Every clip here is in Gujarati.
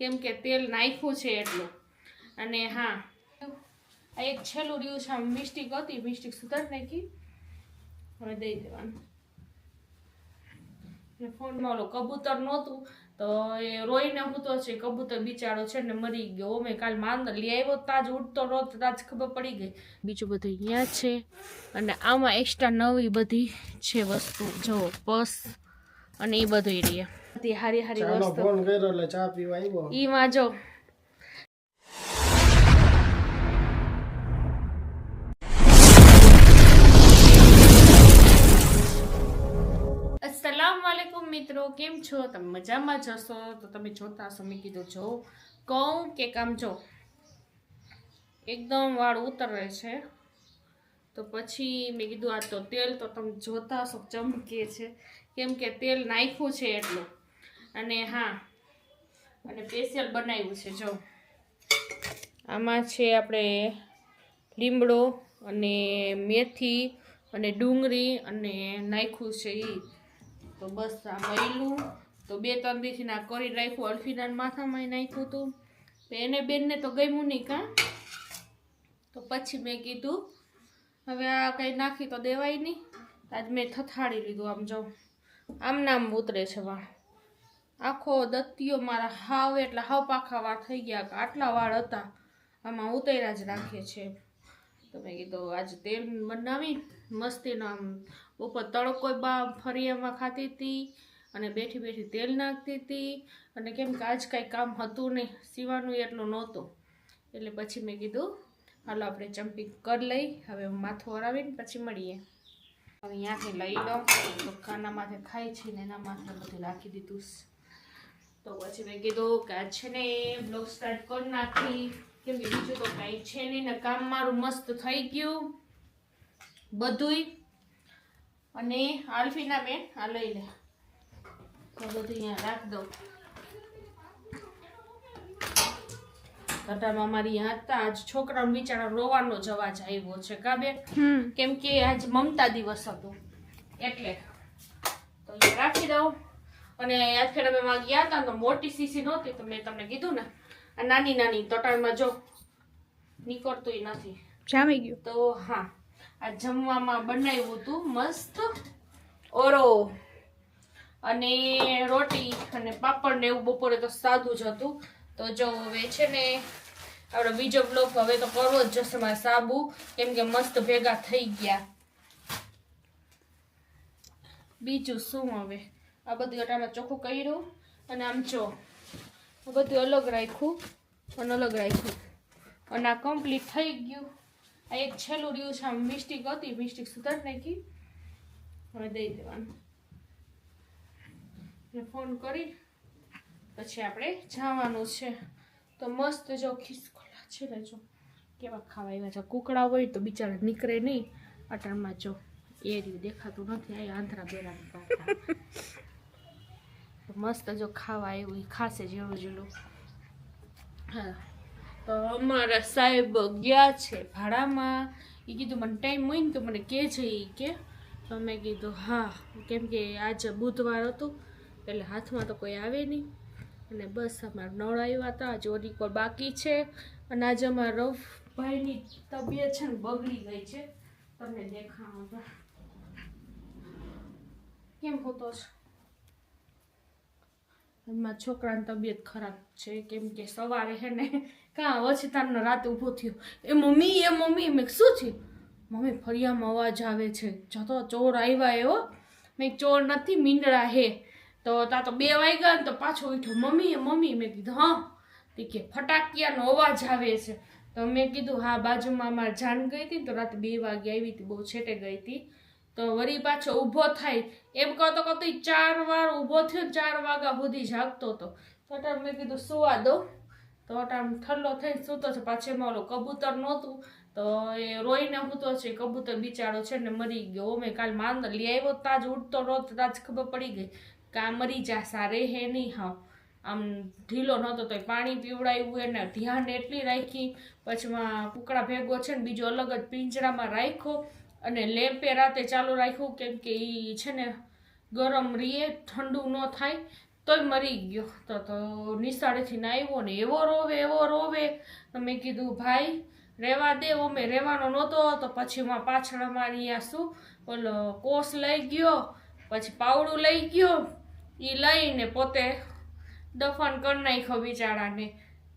કેમ કે તેલ નાખ્યું છે એટલું. અને હા. આ એક છેલ્લું રહ્યું છે, આમ મિસ્ટેક હતી, મિસ્ટેક સુધારી નાખી. હવે દઈ દેવાનું. ફોનમાં ઓલો કબૂતર નહોતું, તો એ રોઈને હું તો છે, કબૂતર બિચારો છે ને મરી ગયો. મેં કાલ માંદર લઈ આવ્યો, તાજ ઉડતો રોત તાજ ખબર પડી ગઈ. બીજું બધું અહીંયા છે. અને આમાં એક્સ્ટ્રા નવી બધી છે વસ્તુ. જો, પર્સ અને એ બધું રહે હારી હારી વસ્તુ. ફોન કર્યો એટલે ચા પીવા આવ્યો. ઈમાં જો. અસલામ વાલેકુમ મિત્રો કેમ છો? તમે મજામાં જશો તો તમે જોતા હશો મેં કીધું જો કહું કે કામ જો. એકદમ વાળ ઉતરે છે. તો પછી મેં કીધું આ તો તેલ તો તમે જોતા હશો ચમકે છે. કેમ કે તેલ નાખ્યું છે એટલું. અને હા, અને સ્પેશિયલ બનાવ્યું છે, જો. આમાં છે આપણે લીમડો અને મેથી અને ડુંગળી અને નાખ્યું છે એ તો બસ આ મહિલું તો બે ત્રણ દીથી ના કરી રાખ્યું અલ્ફીના માથામાં નાખ્યું હતું. તો એને બેનને તો ગમ્યું નહીં કાં? તો પછી મેં કીધું, હવે આ કંઈ નાખી તો દેવાય નહીં. આજ મેં થથાડી લીધું આમ જો. આમ નામ ઉતરે છે વાળ. આખો દત્તીઓ મારા હાવ એટલા હાવ પાખા વાળ થઈ ગયા કે આટલા વાળ હતા. આમાં ઉતર્યા જ રાખે છે. તો મેં કીધું આજે તેલ બનાવી મસ્તીનો આમ ઉપર તડકો બા ફરિયામાં ખાતી હતી અને બેઠી બેઠી તેલ નાખતી હતી. અને કેમ કે આજ કાંઈ કામ હતું નહીં, સીવાનું એટલું નહોતું. એટલે પછી મેં કીધું, હાલો આપણે ચંપી કરી લઈ, હવે માથું હરાવીને પછી મળીએ. હવે અહીંયાથી લઈ લો. તો માથે ખાય છે ને એના માથે બધું રાખી દીધું તો પછી મેં કીધું કે આ છે ને બ્લોગ સ્ટાર્ટ કરી નાખી. કેમ કે બીજું તો કાંઈ છે નહીં ને, કામ મારું મસ્ત થઈ ગયું. બધુંય. અને આલ્ફીના બેન આ લઈ લે. તો બધું અહીંયા રાખ દઉં. ગટારમાં મારી હતા આજ છોકરાનો બિચારા રોવાનો જ અવાજ આવ્યો છે કા બેન? કેમ કે આજ મમતા દિવસ હતો. એટલે તો એ રાખી દઉં. અને યાદ ફેર અમે માં ગયા હતા તો મોટી સીસી નહોતી તો મેં તમને કીધું ને આ નાની નાની તટાણમાં જો નીકળતું નથી. જામી ગયું. તો હા આ જમવામાં બનાવ્યું હતું મસ્ત ઓરો અને રોટી અને પાપડ ને એવું બપોરે તો સાદું જ હતું. તો જો હવે છે ને આપણે બીજો બ્લોક હવે તો કરવો જ જશે મારે સાબુ. કેમ કે મસ્ત ભેગા થઈ ગયા. બીજું શું હવે? આ બધું અટામાં ચોખ્ખું કર્યું. અને આમ જો, આ બધું અલગ રાખ્યું. અને અલગ રાખ્યું. અને આ કમ્પ્લીટ થઈ ગયું. આ એક છેલ્લું રહ્યું છે, આમ મિસ્ટેક હતી. મિસ્ટેક સુધારી નાખી. હવે દઈ દેવાનું. ફોન કરી. પછી આપણે જવાનું છે. તો મસ્ત જો ખિસકોલા છે ને જો. કેવા ખાવા આવ્યા છે. કુકડા હોય તો બિચારા નીકળે નહીં. અટાણમાં જો એ રહ્યું, દેખાતું નથી. આ આંધ્રા બેરા મસ્ત જો ખાવા આવ્યું એ ખાશે જેવું જેવું હા. તો અમારા સાહેબ ગયા છે ભાડામાં. એ કીધું, મને ટાઈમ હોય ને તો મને કે છે એ કે. તો મેં કીધું, હા. કેમ કે આજે બુધવાર હતું, એટલે હાથમાં તો કોઈ આવે નહીં. અને બસ અમારા નળ આવ્યા હતા આજે ઓરી બાકી છે. અને આજે અમારા રફભાઈની તબિયત છે ને બગડી ગઈ છે. તમને દેખાવા કેમ હોતો છે? એમાં છોકરાની તબિયત ખરાબ છે, કેમ કે સવારે હે ને કાં તારનો રાતે ઊભો થયો. એ મમ્મી એ મમ્મી, મેં શું થયું? મમ્મી ફરિયામાં અવાજ આવે છે. જતો ચોર આવ્યા એવો મેં ચોર નથી, મીંડળા હે. તો તા તો બે વાગ્યા ને તો પાછો ઉઠ્યો મમ્મી મમ્મી મેં કીધું, હા. તે કે, ફટાકિયાનો અવાજ આવે છે. તો મેં કીધું, હા, બાજુમાં મારે જાન ગઈ હતી તો રાતે બે વાગે આવી હતી, બહુ છેટે ગઈ હતી. તો વળી પાછો ઊભો થાય. એમ કહેતો કહેતો ચાર વાર ઊભો થયો ચાર વાગ્યા સુધી જાગતો હતો. તો અટાણે મેં કીધું, સુવા દો તો અટાણે ઠલ્લો થઈને સૂતો છે. પાછળ એમાં ઓલો કબૂતર નહોતું. તો એ રોઈને સૂતો છે. કબૂતર બિચારો છે ને મરી ગયો. મેં કાલ માંદર લઈ આવ્યો તાજ ઉડતો નહોતો તાજ ખબર પડી ગઈ. કે આ મરી જા સારે હે નહીં હા આમ ઢીલો નહોતો તો પાણી પીવડાવ્યું એને, ધ્યાન એટલી રાખી, પછીમાં કુકડા ભેગો છે ને બીજો અલગ જ પિંજરામાં રાખ્યો અને લેમ્પે રાતે ચાલુ રાખ્યું કેમ કે એ છે ને ગરમ રીએ, ઠંડુ ન થાય, તોય મરી ગયો. તો તો નિશાળેથી આવ્યો ને એવો રોવે એવો રોવે. મેં કીધું, ભાઈ, રહેવા દે, અમે રહેવાનો નહોતો તો પછી માં પાછળ અમારી શું, ઓલો કોસ લઈ ગયો, પછી પાવડું લઈ ગયો એ લઈને પોતે દફન કરી નાખ્યો બિચારાને.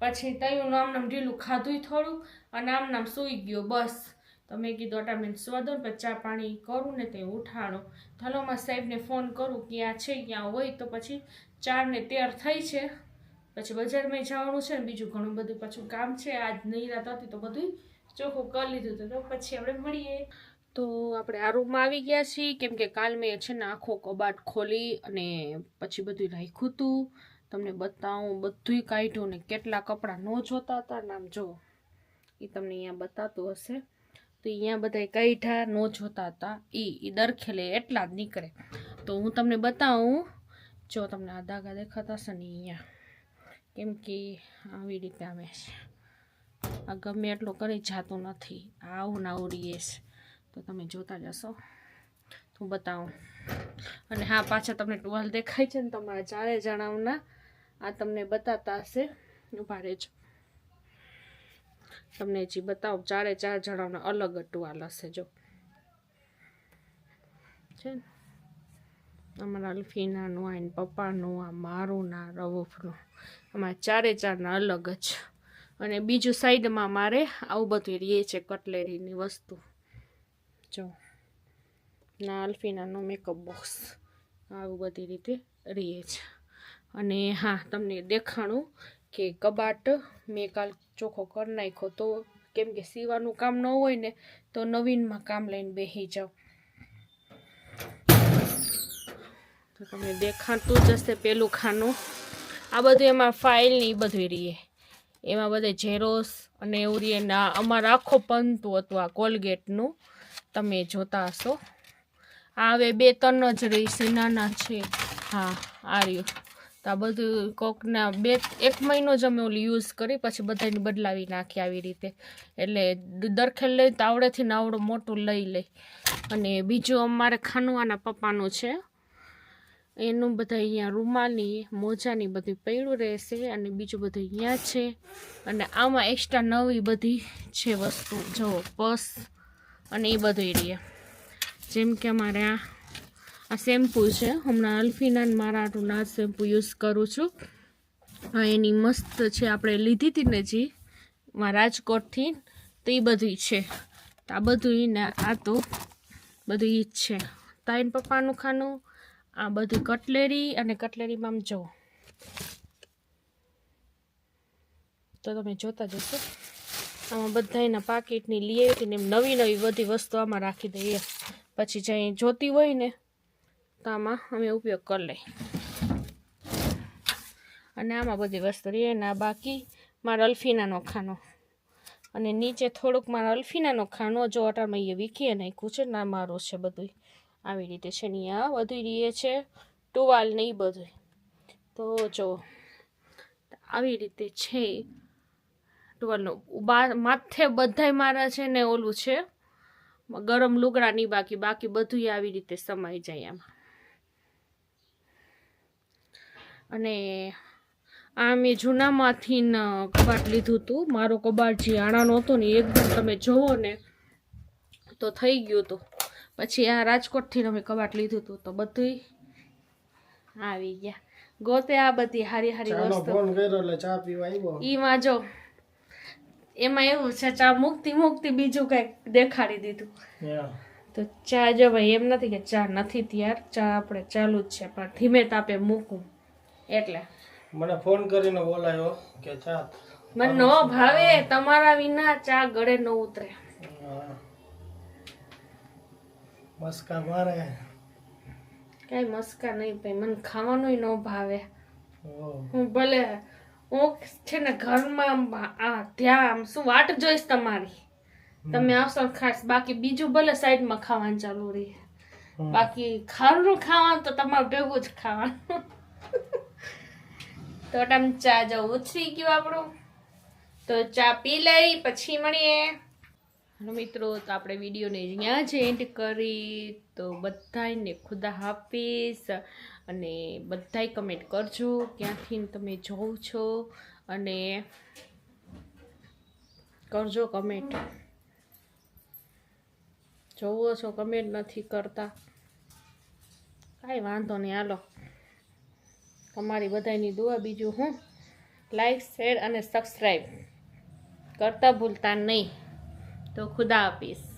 પછી તયું નામ નામ ઢીલું ખાધું થોડું અને આમ નામ સૂઈ ગયો બસ. તો મેં કીધું અટામીન સ્વાદો ને ચા પાણી કરું ને તે ઉઠાડો. થલોમાં સાહેબને ફોન કરું ક્યાં છે, ક્યાં હોય, તો પછી ચાર ને તેર થઈ છે. પછી બજારમાં જવાનું છે ને બીજું ઘણું બધું. પાછું કામ છે, આજ નહીં રાત હતી તો બધું ચોખ્ખું કરી લીધું હતું. તો પછી આપણે મળીએ. તો આપણે આ રૂમમાં આવી ગયા છીએ. કેમ કે કાલ મેં છે ને આખો કબાટ ખોલી અને પછી બધું રાખ્યું હતું. તમને બતાવું, બધુંય કાઢ્યું ને કેટલા કપડાં ન જોતા હતા. ને આમ જો એ તમને અહીંયા બતાતું હશે. તો અહીંયા બધા કાઢ્યા, ન જોતા હતા. એ એ દરખેલે એટલા જ નીકળે. તો હું તમને બતાવું, જો તમને આ દાગા દેખાતા હશે ને અહીંયા. કેમ કે આવી રીતે આવે છે. આ ગમે એટલું કરી જાતું નથી. આવું ને આવું રહીએ છે. તો તમે જોતા જશો. હું બતાવું. અને હા પાછા તમને ટુવાલ દેખાય છે ને તમારા ચારે જણાવના આ તમને બતાતા હશે. ઊભા રહેજો. તમને જે બતાવો, ચારે ચાર જણાવના અલગ ટુવાલ હશે જો. છે ને? અમારા અલ્ફીનાનું, આ પપ્પાનું, આ મારું ના રવફનું. અમારા ચારે ચારના અલગ જ. અને બીજું સાઈડમાં મારે આવું બધું રહીએ છે, કટલેરીની વસ્તુ. જો. ના અલ્ફીનાનો મેકઅપ બોક્સ આવું બધી રીતે રહીએ છે. અને હા, તમને દેખાણું કે કબાટ મેં કાલ ચોખ્ખો કરી નાખ્યો. તો કેમ કે સીવાનું કામ ન હોય ને, તો નવીનમાં કામ લઈને બેસી જાઓ. તો તમને દેખાતું જ હશે પેલું ખાનું. આ બધું એમાં ફાઇલ ને એ બધું રહીએ એમાં બધે ઝેરોસ અને એવું રહીએ ને અમારો આખો પંતું હતું આ કોલગેટનું તમે જોતા હશો. આ હવે બે ત્રણ જ રહી નાના છે. હા, આ તો આ બધું કોકના બે, એક મહિનો જ અમે ઓલી યુઝ કરી, પછી બધાને બદલાવી નાખી આવી રીતે. એટલે દરખેલ લઈ, તો આવડેથી ને આવડું મોટું લઈ લઈ. અને બીજું અમારે ખાનવાના પપ્પાનું છે. એનું બધા અહીંયા રૂમાલની, મોજાની બધું પૈડું રહેશે અને બીજું બધું અહીંયા છે. અને આમાં એક્સ્ટ્રા નવી બધી છે વસ્તુ. જો, પર્સ અને એ બધું રહે જેમ કે અમારે આ આ શેમ્પૂ છે. હમણાં અલ્ફીના મારા હાટું ના શેમ્પૂ યુઝ કરું છું. એની મસ્ત છે. આપણે લીધી હતી ને જી રાજકોટથી, તો એ બધું છે. આ બધું ને આ તો બધું ઈ જ છે. તાઈન પપ્પાનું ખાનું, આ બધું કટલેરી અને કટલેરીમાં આમ તો તમે જોતા જશો. આમાં બધા એના પાકીટની લઈ આવી ને એમ નવી નવી બધી વસ્તુ આમાં રાખી દઈએ. પછી જ્યાં જોતી હોય ને, તો આમાં અમે ઉપયોગ કરી લઈ અને આમાં બધી વસ્તુ રહીએ ને બાકી મારા અલ્ફીનાનો ખાનો. અને નીચે થોડુંક મારા અલ્ફીનાનો ખાનો જો અટારમાં એ વીખીએ નાખ્યું છે ના મારો છે બધું આવી રીતે છે ને આ બધું રહીએ છે. ટુવાલ ને એ બધું તો જો, આવી રીતે છે ટુવાલનો માથે બધાય મારા છે ને ઓલું છે. ગરમ લુગડા નહીં બાકી બાકી બધું આવી રીતે સમાઈ જાય આમાં. અને આ મેં જૂનામાંથી કબાટ લીધું હતું મારો કબાટ જે આણાનો હતો ને એકદમ તમે જોવો ને તો થઈ ગયું હતું પછી આ રાજકોટથી અમે કબાટ લીધું હતું તો બધું આવી ગયા. ગોતે આ બધી હારી હારી વસ્તુ. ઈ જો એમાં એવું છે ચા મુક્તિ મુક્તિ બીજું કંઈક દેખાડી દીધું. તો ચા જો ભાઈ એમ નથી કે ચા નથી તૈયાર ચા આપણે ચાલુ જ છે પણ ધીમે તાપે મૂકું. એટલે. મને ફોન કરીને બોલાયો કે ચા મને નો ભાવે તમારા વિના ચા ગળે ન ઉતરે. મસ્કા મારે. કઈ મસ્કા નહીં ભાઈ મને ખાવાનું ન ભાવે. હું ભલે હું છે ને ઘરમાં આમ આ ધ્યાન શું વાટ જોઈશ તમારી. તમે આવશો ખાસ. બાકી બીજું ભલે સાઈડમાં ખાવાનું ચાલુ રહે. બાકી ખાવાનું ખાવાનું તો તમારે ભેગું જ ખાવાનું. તો ટાઈમ ચા જો ઉછરી ગયું આપણું. તો ચા પી લઈ પછી મળીએ. મિત્રો તો આપણે વિડીયોને અહીંયા જ એન્ડ કરી. તો બધાને ખુદા હાફીસ અને બધાય કમેન્ટ કરજો ક્યાંથી તમે જોઉં છો અને કરજો કમેન્ટ જોવો છો કમેન્ટ નથી કરતા. કાંઈ વાંધો નહીં, હાલો. તમારી બધાની દુઆ બીજું હું. લાઈક શેર અને સબસ્ક્રાઈબ કરતા ભૂલતા નહીં. તો ખુદા આપીશ